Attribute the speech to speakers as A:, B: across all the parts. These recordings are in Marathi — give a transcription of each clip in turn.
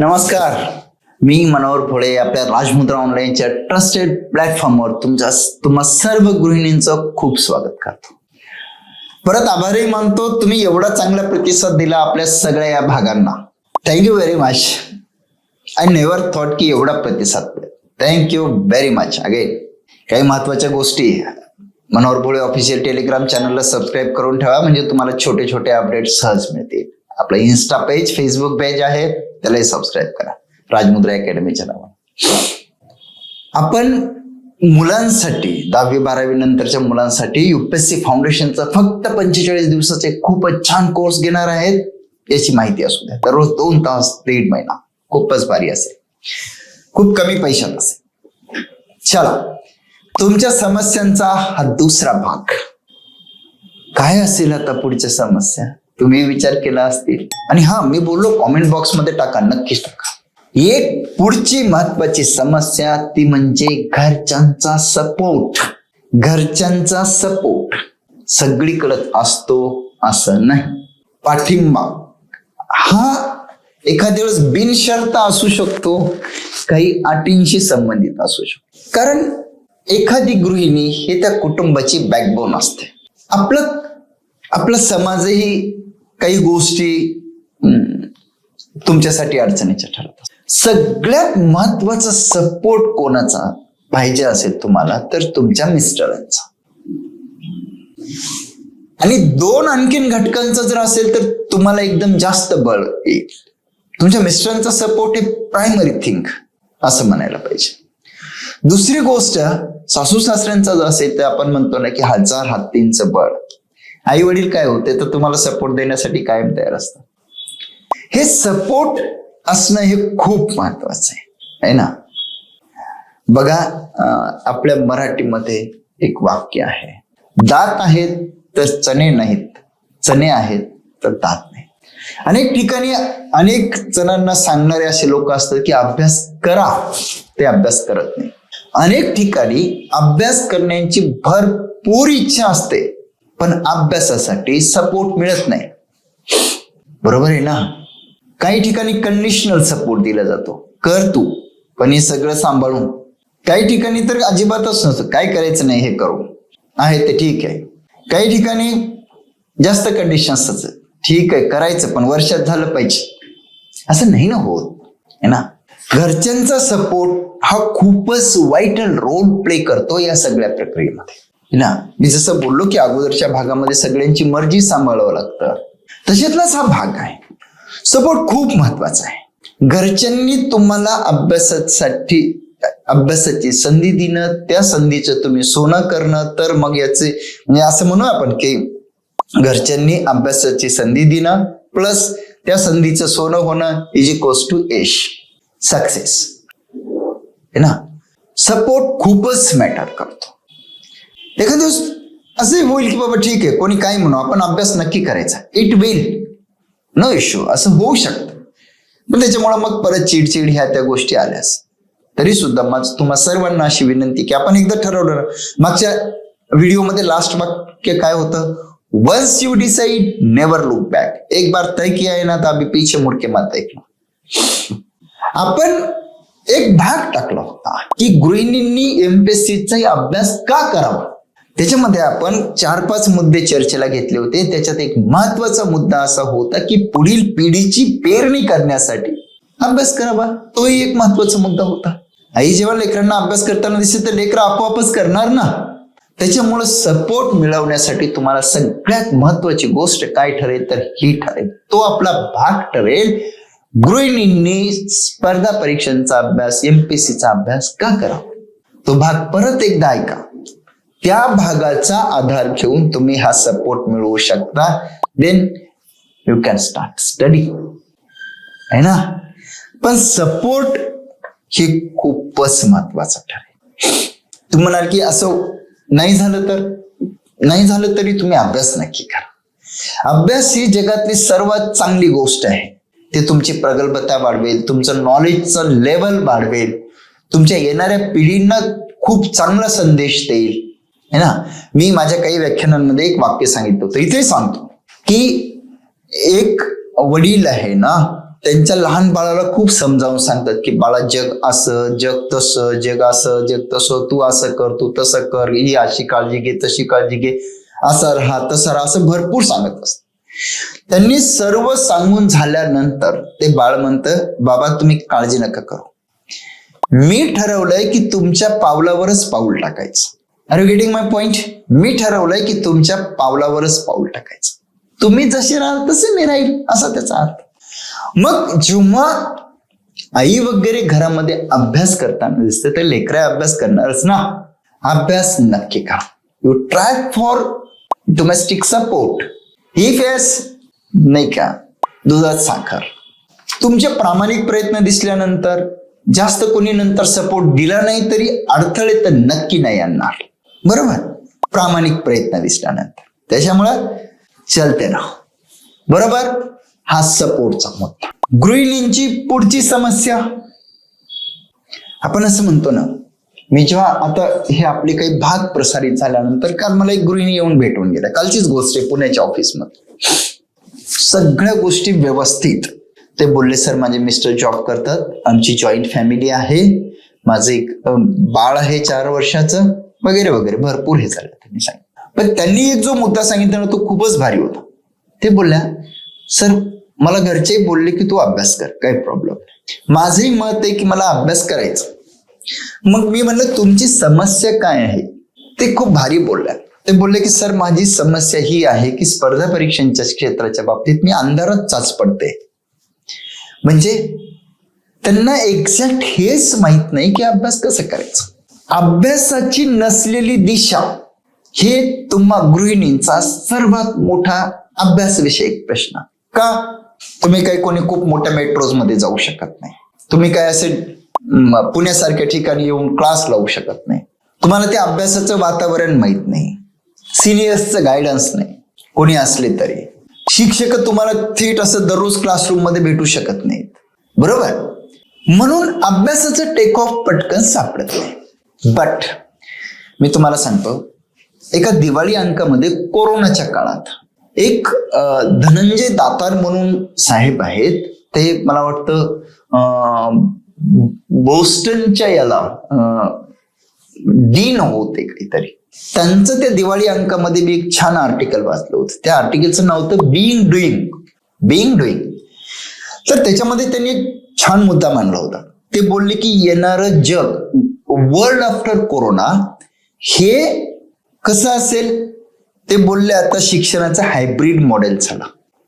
A: नमस्कार. मी मनोहर भोळे आपल्या राजमुद्रा ऑनलाईनच्या ट्रस्टेड प्लॅटफॉर्मवर तुमच्या तुम्हा सर्व गृहिणींचं खूप स्वागत करतो. परत आभारी मानतो तुम्ही एवढा चांगला प्रतिसाद दिला आपल्या सगळ्या या भागांना. Thank you very much I never thought की एवढा प्रतिसाद थँक्यू व्हेरी मच अगेन काही महत्त्वाच्या गोष्टी मनोहर भोळे ऑफिशियल टेलिग्राम चॅनलला सबस्क्राईब करून ठेवा म्हणजे तुम्हाला छोटे छोटे अपडेट सहज मिळतील. आपलं इन्स्टा पेज फेसबुक पेज आहे. त्यालाही सबस्क्राईब करा. राजमुद्रा अकॅडमीच्या नावाने. आपण मुलांसाठी दहावी बारावी नंतरच्या मुलांसाठी युपीएससी फाउंडेशनचा फक्त पंचेचाळीस दिवसाचे खूपच छान कोर्स घेणार आहेत याची माहिती असू द्या. दररोज दोन तास दीड महिना. खूपच भारी असेल. खूप कमी पैशात असेल. चला तुमच्या समस्यांचा हा दुसरा भाग. काय असेल आता पुढच्या समस्या? तुम्ही विचार केला असतील. आणि हा मी बोललो कॉमेंट बॉक्समध्ये टाका नक्कीच टाका. एक पुढची महत्वाची समस्या ती म्हणजे घरच्यांचा सपोर्ट घरच्यांचा सपोर्ट सगळीकडे असतो असं नाही. पाठिंबा. हा एखाद्या वेळेस बिनशर्त असू शकतो काही अटींशी संबंधित असू शकतो. कारण एखादी गृहिणी हे त्या कुटुंबाची बॅकबोन असते. आपलं आपला समाजही काही गोष्टी तुमच्यासाठी अडचणीच्या ठरतात सगळ्यात महत्त्वाचा सपोर्ट कोणाचा पाहिजे असेल तुम्हाला तर तुमच्या मिस्टरांचा. आणि दोन आणखीन घटकांचा जर असेल तर तुम्हाला एकदम जास्त बळ येईल. तुमच्या मिस्टरांचा सपोर्ट हे प्रायमरी थिंग असं म्हणायला पाहिजे. दुसरी गोष्ट सासू सासऱ्यांचा जर असेल तर आपण म्हणतो ना की हजार हत्तींचं बळ. आई वडील काय होते तर तुम्हाला सपोर्ट देण्यासाठी कायम तयार असतात. हे सपोर्ट असणं हे खूप महत्वाचं आहे है ना? बघा आपल्या मराठीमध्ये एक वाक्य आहे दात आहेत तर चणे नाहीत चणे आहेत तर दात नाही. अनेक ठिकाणी अनेक जणांना सांगणारे असे लोक असतात की अभ्यास करा. ते अभ्यास करत नाही. अनेक ठिकाणी अभ्यास करण्याची भरपूर इच्छा असते. पण अभ्यासासाठी सपोर्ट मिळत नाही. बरोबर आहे ना? काही ठिकाणी कंडिशनल सपोर्ट दिला जातो. कर तू पण हे सगळं सांभाळून. काही ठिकाणी तर अजिबातच नसतं. काय करायचं नाही हे करू आहे ते ठीक आहे. काही ठिकाणी जास्त कंडिशन असतात. ठीक आहे करायचं पण वर्षात झालं पाहिजे. असं नाही ना होत. है ना? घरच्यांचा सपोर्ट हा खूपच वाईटल रोल प्ले करतो या सगळ्या प्रक्रियेमध्ये. ना? मी जसं बोललो की अगोदरच्या भागामध्ये सगळ्यांची मर्जी सांभाळावं लागतं. तशातलाच हा भाग आहे. सपोर्ट खूप महत्त्वाचा आहे. घरच्यांनी तुम्हाला अभ्यासासाठी अभ्यासाची संधी देणं त्या संधीचं तुम्ही सोनं करणं तर मग याचे म्हणजे असं म्हणू आपण की घरच्यांनी अभ्यासाची संधी देणं प्लस त्या संधीचं सोनं होणं इज इक्वल्स टू यश सक्सेस ना? सपोर्ट खूपच मॅटर करतो. एखाद्या दिवस असंही होईल की बाबा ठीक आहे कोणी काय म्हणू आपण अभ्यास नक्की करायचा. इट विल नो इश्यू असं होऊ शकतं. पण त्याच्यामुळे मग परत चिडचिड ह्या त्या गोष्टी आल्यास. तरी सुद्धा मग तुम्हा सर्वांना अशी विनंती की आपण एकदा ठरवलं ना, मागच्या व्हिडिओमध्ये लास्ट वाक्य काय होतं? Once you decide never look back एक बार तय किया है ना तर आम्ही पीछे मुडके मत देखना आपण एक भाग टाकला होता की गृहिणींनी एमपीएससीचा अभ्यास का करावा? त्याच्यामध्ये आपण चार पाच मुद्दे चर्चेला घेतले होते. त्याच्यात एक महत्त्वाचा मुद्दा असा होता की पुढील पिढीची पेरणी करण्यासाठी अभ्यास करावा. तोही एक महत्त्वाचा मुद्दा होता. आई जेव्हा लेकरांना अभ्यास करताना दिसते तर लेकर आपोआपच करणार ना? त्याच्यामुळे सपोर्ट मिळवण्यासाठी तुम्हाला सगळ्यात महत्वाची गोष्ट काय ठरेल तर ही ठरेल. तो आपला भाग ठरेल. गृहिणींनी स्पर्धा परीक्षांचा अभ्यास एमपीसीचा अभ्यास का करावा? तो भाग परत एकदा ऐका. त्या भागाचा आधार घेऊन तुम्ही हा सपोर्ट मिळवू शकता. Then you can start study आहे ना? पण सपोर्ट हे खूपच महत्वाचं ठरेल. तुम्ही म्हणाल की असं नाही झालं तर? नाही झालं तरी तुम्ही अभ्यास नक्की करा. अभ्यास ही जगातली सर्वात चांगली गोष्ट आहे. ते तुमची प्रगल्भता वाढवेल तुमचं नॉलेजचं लेवल वाढवेल. तुमच्या येणाऱ्या पिढींना खूप चांगला संदेश देईल. है ना? मी माझ्या काही व्याख्यानांमध्ये एक वाक्य सांगितलं होतं. इथे सांगतो की एक वडील आहे ना त्यांच्या लहान बाळाला खूप समजावून सांगतात की बाळा जग असं जग तसं जग असं जग तसं तू असं कर तू तसं कर ही अशी काळजी घे तशी काळजी घे असं राहा तसं राहा असं भरपूर सांगत असत त्यांनी सर्व सांगून झाल्यानंतर ते बाळ म्हणतं बाबा तुम्ही काळजी नका करू. मी ठरवलंय की तुमच्या पावलावरच पाऊल टाकायचं. Are you getting my point मी ठरवलंय की तुमच्या पावलावरच पाऊल टाकायचं. तुम्ही जसे राहाल तसे मी राहील असा त्याचा अर्थ. मग जेव्हा आई वगैरे घरामध्ये अभ्यास करताना दिसते तर लेकरा अभ्यास करणारच ना. अभ्यास नक्की करा. You try for domestic support he face नाही का दुधात साखर. तुमचे प्रामाणिक प्रयत्न दिसल्यानंतर जास्त कोणी नंतर सपोर्ट दिला नाही तरी अडथळे तर नक्की नाही आणणार. बरोबर? प्रामाणिक प्रयत्न दिसल्यानंतर. त्याच्यामुळं चलते ना. बरोबर? हा सपोर्टचा मुद्दा. गृहिणींची पुढची समस्या. आपण असं म्हणतो ना मी जेव्हा आता हे आपले काही भाग प्रसारित झाल्यानंतर काल मला एक गृहिणी येऊन भेटून गेल्या. कालचीच गोष्ट आहे पुण्याच्या ऑफिसमध्ये. सगळ्या गोष्टी व्यवस्थित. ते बोलले सर माझे मिस्टर जॉब करतात. आमची जॉईंट फॅमिली आहे. माझं एक बाळ आहे चार वर्षाचं. वगैरे वगैरे भरपूर हे झालं त्यांनी सांगितलं. पण त्यांनी एक जो मुद्दा सांगितला ना तो खूपच भारी होता. ते बोलल्या सर मला घरचे बोलले की तू अभ्यास कर काही प्रॉब्लेम नाही. माझंही मत आहे की मला अभ्यास करायचा मग मी म्हणलं तुमची समस्या काय आहे? ते खूप भारी बोलल्या. ते बोलले की सर माझी समस्या ही आहे की स्पर्धा परीक्षांच्या क्षेत्राच्या बाबतीत मी अंधारात चाच पडते. म्हणजे त्यांना एक्झॅक्ट हेच माहीत नाही की अभ्यास कसं करायचा. अभ्यासाची नसलेली दिशा हे तुम्हा गृहिणींचा सर्वात मोठा अभ्यासविषयक प्रश्न. का? तुम्ही काही कोणी खूप मोठ्या मेट्रोजमध्ये जाऊ शकत नाही. तुम्ही काय असे पुण्यासारख्या ठिकाणी येऊन क्लास लावू शकत नाही. तुम्हाला ते अभ्यासाचं वातावरण माहीत नाही. सिनियर्सचं गायडन्स नाही. कोणी असले तरी. शिक्षक तुम्हाला थेट असं दररोज क्लासरूममध्ये भेटू शकत नाहीत. बरोबर? म्हणून अभ्यासाचं टेक ऑफ पटकन सापडत नाही. बट मी तुम्हाला सांगतो एका दिवाळी अंकामध्ये कोरोनाच्या काळात एक धनंजय दातार म्हणून साहेब आहेत ते मला वाटतं बोस्टनच्या याला डीन होते काहीतरी. त्यांचं त्या दिवाळी अंकामध्ये मी एक छान आर्टिकल वाचलं होतं. त्या आर्टिकलचं नाव होतं बिईंग डुईंग बिईंग डुईंग तर त्याच्यामध्ये त्यांनी एक छान मुद्दा मांडला होता. ते बोलले की येणारं जग वर्ल्ड आफ्टर कोरोना हे कसं असेल? ते बोलले आता शिक्षणाचं हायब्रिड मॉडेल झालं.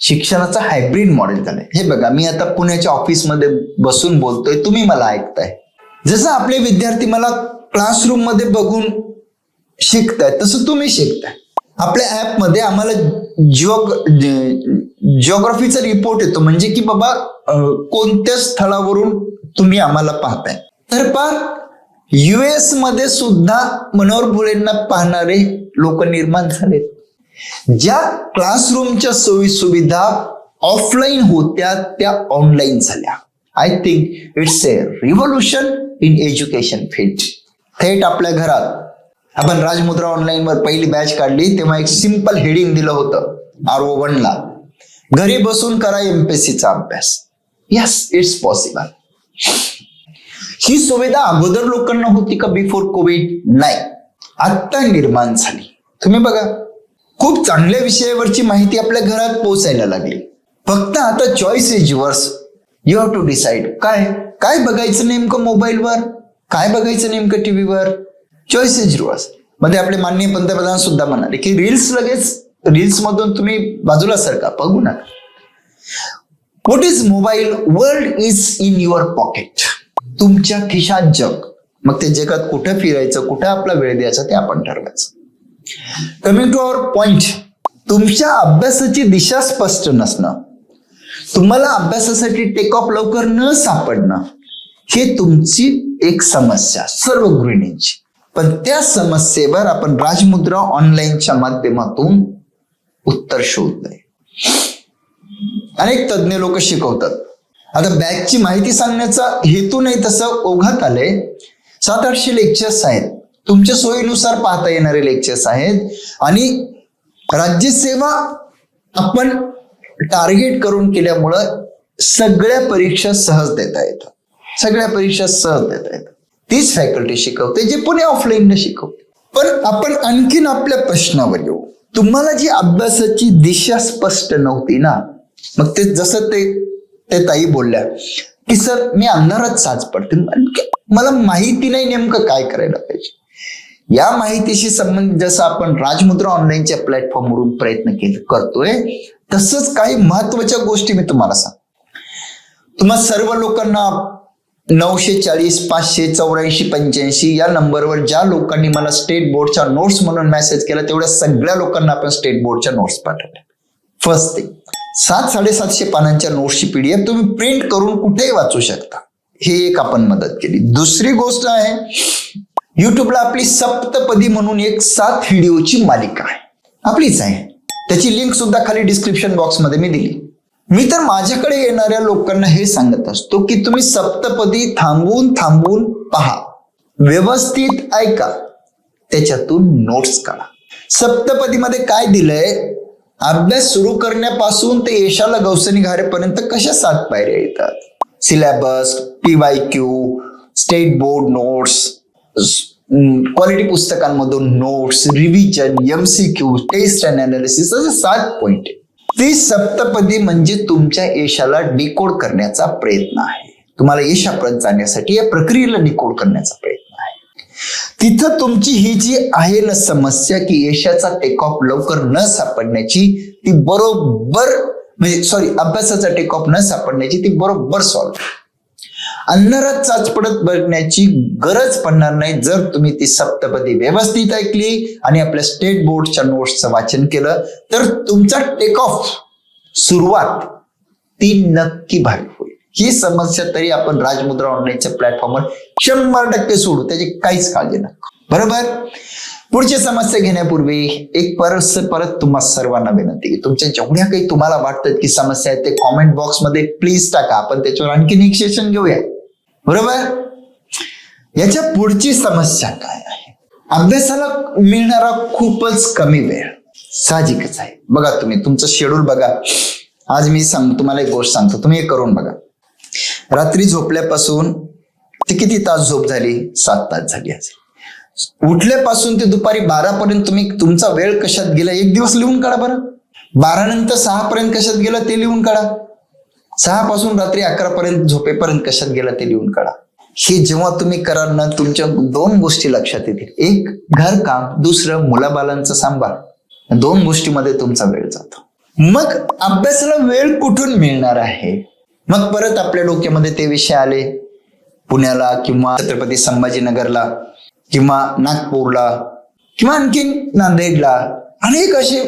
A: शिक्षणाचं हायब्रिड मॉडेल झालं. हे बघा मी आता पुण्याच्या ऑफिसमध्ये बसून बोलतोय. तुम्ही मला ऐकताय. जसं आपले विद्यार्थी मला क्लासरूममध्ये बघून शिकताय तसं तुम्ही शिकताय. आपल्या ऍपमध्ये आम्हाला जिओग जिओग्राफीचा रिपोर्ट येतो. म्हणजे की बाबा कोणत्या स्थळावरून तुम्ही आम्हाला पाहताय. तर पा युएसमध्ये सुद्धा मनोहर भोळेंना पाहणारे लोक निर्माण झालेत. ज्या क्लासरूमच्या सोयी सुविधा ऑफलाईन होत्या त्या ऑनलाईन झाल्या. I think it's a revolution in education field थेट आपल्या घरात आपण राजमुद्रा ऑनलाईनवर पहिली बॅच काढली तेव्हा एक सिंपल हेडिंग दिलं होतं आर ओ ला. घरी बसून करा एमपीएससीचा अभ्यास. येस इट्स पॉसिबल ही सुविधा अगोदर लोकांना होती का बिफोर कोविड नाही. आत्ता निर्माण झाली. तुम्ही बघा. खूप चांगल्या विषयावरची माहिती आपल्या घरात पोहोचायला लागली. फक्त आता choice is yours you have to decide काय? काय बघायचं नेमकं मोबाईलवर काय बघायचं नेमकं टीव्हीवर चॉईस इज युअर्समध्ये आपले माननीय पंतप्रधान सुद्धा म्हणाले की रील्स लगेच रील्स मधून तुम्ही बाजूला सरका बघू नका. What is mobile world is in your pocket तुमच्या खिशात जग. मग ते जगात कुठं फिरायचं कुठं आपला वेळ द्यायचा ते आपण ठरवायचं. कमिंग टू अवर पॉइंट तुमच्या अभ्यासाची दिशा स्पष्ट नसणं. तुम्हाला अभ्यासासाठी टेक ऑफ लवकर न सापडणं हे तुमची एक समस्या सर्व गृहिणींची. पण त्या समस्येवर आपण राजमुद्रा ऑनलाईनच्या माध्यमातून उत्तर शोधलंय. अनेक तज्ज्ञ लोक शिकवतात आता बॅचची माहिती सांगण्याचा हेतू नाही तसं ओघात आले सात आठशे लेक्चर्स आहेत. तुमच्या सोयीनुसार पाहता येणारे लेक्चर्स आहेत. आणि राज्यसेवा आपण टार्गेट करून केल्यामुळं सगळ्या परीक्षा सहज देता येतात. सगळ्या परीक्षा सहज देता येतात. तीच फॅकल्टी शिकवते जे पुणे ऑफलाईनला शिकवते. पण आपण आणखीन आपल्या प्रश्नावर येऊ. तुम्हाला जी अभ्यासाची दिशा स्पष्ट नव्हती ना मग ते जसं ते ते ताई बोलल्या की सर मी अंधारात साज पडते. मला माहिती नाही नेमकं काय करायला पाहिजे. या माहितीशी संबंधित जसं आपण राजमुद्रा ऑनलाईनच्या प्लॅटफॉर्मवरून प्रयत्न केले करतोय तसंच काही महत्त्वाच्या गोष्टी मी तुम्हाला सांग तुम्हा सर्व लोकांना नऊशे चाळीस पाचशे चौऱ्याऐंशी पंच्याऐंशी या नंबरवर ज्या लोकांनी मला स्टेट बोर्डच्या नोट्स म्हणून मेसेज केला तेवढ्या सगळ्या लोकांना आपण स्टेट बोर्डच्या नोट्स पाठवल्या. First thing. सात साडेसातशे पानांच्या नोट्सची पीडीएफ तुम्ही प्रिंट करून कुठेही वाचू शकता. हे एक आपण मदत केली. दुसरी गोष्ट आहे युट्यूबला आपली सप्तपदी म्हणून एक सात व्हिडिओची मालिका आहे. आपलीच आहे. त्याची लिंक सुद्धा खाली डिस्क्रिप्शन बॉक्समध्ये मी दिली. मी तर माझ्याकडे येणाऱ्या लोकांना हे सांगत असतो की तुम्ही सप्तपदी थांबून थांबून पहा. व्यवस्थित ऐका. त्याच्यातून नोट्स काढा. सप्तपदीमध्ये काय दिलंय? अभ्यास सुरू करण्यापासून ते यशाला गौसनी घारेपर्यंत कशा सात पायऱ्या येतात? Syllabus PY Q state board notes quality पुस्तकांमधून notes revision MCQ test analysis असे सात पॉइंट ती सप्तपदी म्हणजे तुमच्या यशाला डिकोड करण्याचा प्रयत्न आहे. तुम्हाला यशापर्यंत जाण्यासाठी या प्रक्रियेला डिकोड करण्याचा प्रयत्न तिथं तुमची ही जी आहे ना समस्या की यशाचा टेक ऑफ लवकर न सापडण्याची ती बरोबर म्हणजे सॉरी अभ्यासाचा टेक ऑफ न सापडण्याची ती बरोबर सॉल्व्ह अंधारात चाच पडत बघण्याची गरज पडणार नाही जर तुम्ही ती सप्तपदी व्यवस्थित ऐकली आणि आपल्या स्टेट बोर्डच्या नोट्सचं वाचन केलं तर तुमचा टेक ऑफ सुरुवात ती नक्की भारी. ही समस्या तरी आपण राजमुद्रा ऑनलाईनच्या प्लॅटफॉर्मवर शंभर टक्के सोडू त्याची काहीच काळजी नका बरोबर? पुढची समस्या घेण्यापूर्वी एक परत परत तुम्हा सर्वांना विनंती की तुमच्या जेवढ्या काही तुम्हाला वाटतात की समस्या आहेत ते कॉमेंट बॉक्समध्ये प्लीज टाका. आपण त्याच्यावर आणखीन एक सेशन घेऊया. बरोबर? याच्या पुढची समस्या काय आहे? अभ्यासाला मिळणारा खूपच कमी वेळ साहजिकच आहे. बघा तुम्ही तुमचं शेड्यूल बघा. आज मी सांग तुम्हाला एक गोष्ट सांगतो. तुम्ही हे करून बघा. रात्री झोपल्यापासून ते किती तास झोप झाली? सात तास झाली असेल उठल्यापासून ते दुपारी बारा पर्यंत तुम्ही तुमचा वेळ कशात गेला? एक दिवस लिहून काढा बरं. बारा नंतर सहा पर्यंत कशात गेला ते लिहून काढा. सहा पासून रात्री अकरा पर्यंत झोपेपर्यंत कशात गेला ते लिहून काढा. हे जेव्हा तुम्ही कराल ना तुमच्या दोन गोष्टी लक्षात येतील. एक घर काम दुसरं मुलाबालांचा सांभाळ. दोन गोष्टीमध्ये तुमचा वेळ जातो. मग अभ्यासाला वेळ कुठून मिळणार आहे? मग परत आपल्या डोक्यामध्ये ते विषय आले. पुण्याला किंवा छत्रपती संभाजीनगरला किंवा नागपूरला किंवा आणखीन नांदेडला अनेक असे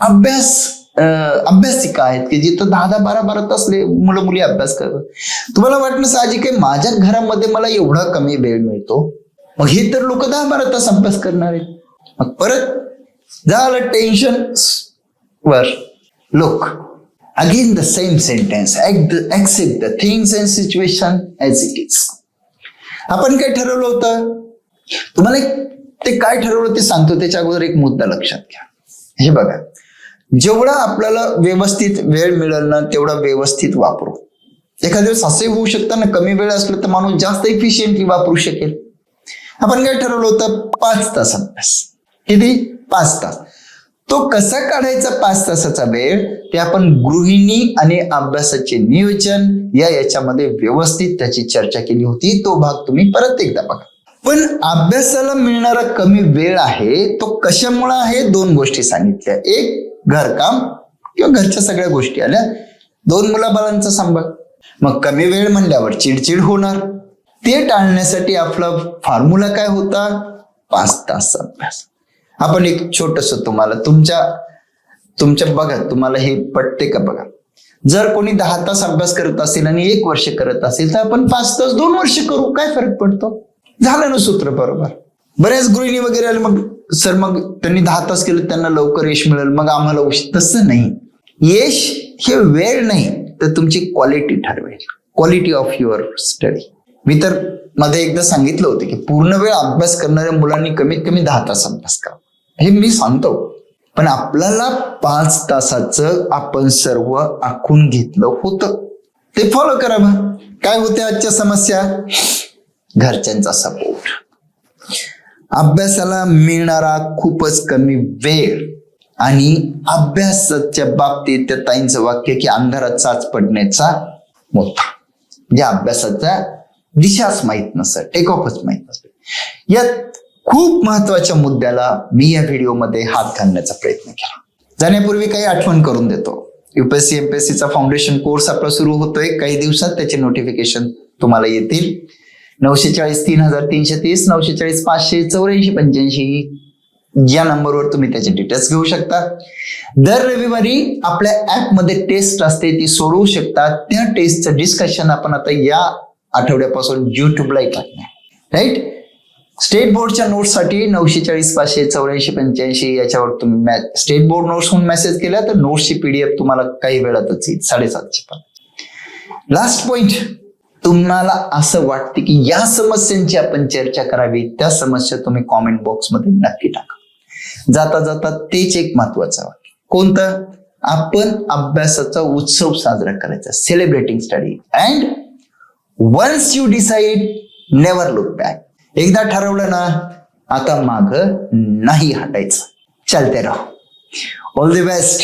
A: अभ्यास अभ्यासिका आहेत की जिथं दहा दहा बारा बारा तास मुलं मुली अभ्यास करतात. तुम्हाला वाटणं साहजिक आहे माझ्या घरामध्ये मला एवढा कमी वेळ मिळतो. मग हे तर लोक दहा बारा तास अभ्यास करणार आहेत. मग परत झालं टेन्शन वर लोक. Again, the same sentence. Accept the things and situation as it is. आपण काय ठरवलं होतं? तुम्हाला ते काय ठरवलं ते सांगतो. त्याच्या अगोदर एक मुद्दा लक्षात घ्या. हे बघा. जेवढा आपल्याला व्यवस्थित वेळ मिळेल ना तेवढा व्यवस्थित वापरू. एखाद्या वेळेस असंही होऊ शकतं ना कमी वेळ असलं तर माणूस जास्त इफिशियंटली वापरू शकेल. आपण काय ठरवलं होतं? पाच तास अभ्यास. किती? पाच तास. तो कसा काढायचा पाच तासाचा वेळ? ते आपण गृहिणी आणि अभ्यासाचे नियोजन या याच्यामध्ये व्यवस्थित त्याची चर्चा केली होती. तो भाग तुम्ही परत एकदा बघा. पण अभ्यासाला मिळणारा कमी वेळ आहे तो कशामुळे आहे? दोन गोष्टी सांगितल्या. एक घरकाम किंवा घरच्या सगळ्या गोष्टी आल्या. दोन मुलाबाळांचा सांभाळ. मग कमी वेळ म्हणल्यावर चिडचिड होणार. ते टाळण्यासाठी आपला फॉर्म्युला काय होता? पाच तास अभ्यास. आपण एक छोटस तुम्हाला तुमच्या तुमच्या बघा तुम्हाला हे पटते का बघा? जर कोणी दहा तास अभ्यास करत असेल आणि एक वर्ष करत असेल तर आपण पाच तास दोन वर्ष करू काय फरक पडतो? झालं ना सूत्र बरोबर. बऱ्याच गृहिणी वगैरे आले मग सर मग त्यांनी दहा तास केलं त्यांना लवकर यश मिळेल मग आम्हाला उशीर तसं नाही. यश हे वेळ नाही तर तुमची क्वालिटी ठरवेल. क्वालिटी ऑफ युअर स्टडी मी तर मध्ये एकदा सांगितलं होतं की पूर्ण वेळ अभ्यास करणाऱ्या मुलांनी कमीत कमी दहा तास अभ्यास करा हे मी सांगतो. पण आपल्याला पाच तासाचं आपण सर्व आखून घेतलं होतं. ते फॉलो करा काय होते आजच्या समस्या? घरच्यांचा सपोर्ट अभ्यासाला मिळणारा खूपच कमी वेळ आणि अभ्यासाच्या बाबतीत त्या ताईंचं वाक्य की अंधारात चाच पडण्याचा मोठा. म्हणजे अभ्यासाचा दिशाच माहीत नसत टेक ऑफच माहीत नसतं. या खूप महत्त्वाच्या मुद्द्याला मी या व्हिडिओमध्ये हात घालण्याचा प्रयत्न केला. जाण्यापूर्वी काही आठवण करून देतो. युपीएससी एमपीएससीचा फाउंडेशन कोर्स आपला सुरू होतोय. काही दिवसात त्याचे नोटिफिकेशन तुम्हाला येतील. नऊशे चाळीस तीन हजार तीनशे तीस नऊशे चाळीस पाचशे चौऱ्याऐंशी पंच्याऐंशी या नंबरवर तुम्ही त्याचे डिटेल्स घेऊ शकता. दर रविवारी आपल्या ऍपमध्ये टेस्ट असते ती सोडवू शकता. त्या टेस्टचं डिस्कशन आपण आता या आठवड्यापासून युट्यूबला टाकणार राईट स्टेट बोर्डच्या नोट्ससाठी नऊशे चाळीस पाचशे चौऱ्याऐंशी पंच्याऐंशी याच्यावर तुम्ही स्टेट बोर्ड नोट्सहून मेसेज केला तर नोट्सची पीडीएफ तुम्हाला काही वेळातच येईल साडेसातशे पण. लास्ट पॉइंट तुम्हाला असं वाटते की या समस्यांची आपण चर्चा करावी त्या समस्या तुम्ही कॉमेंट बॉक्समध्ये नक्की टाका. जाता जाता तेच एक महत्वाचं वाक्य. कोणतं? आपण अभ्यासाचा उत्सव साजरा करायचा celebrating study and once you decide never look back एकदा ठरवलं ना आता माग नाही हटायचं. चलते राहू ऑल द बेस्ट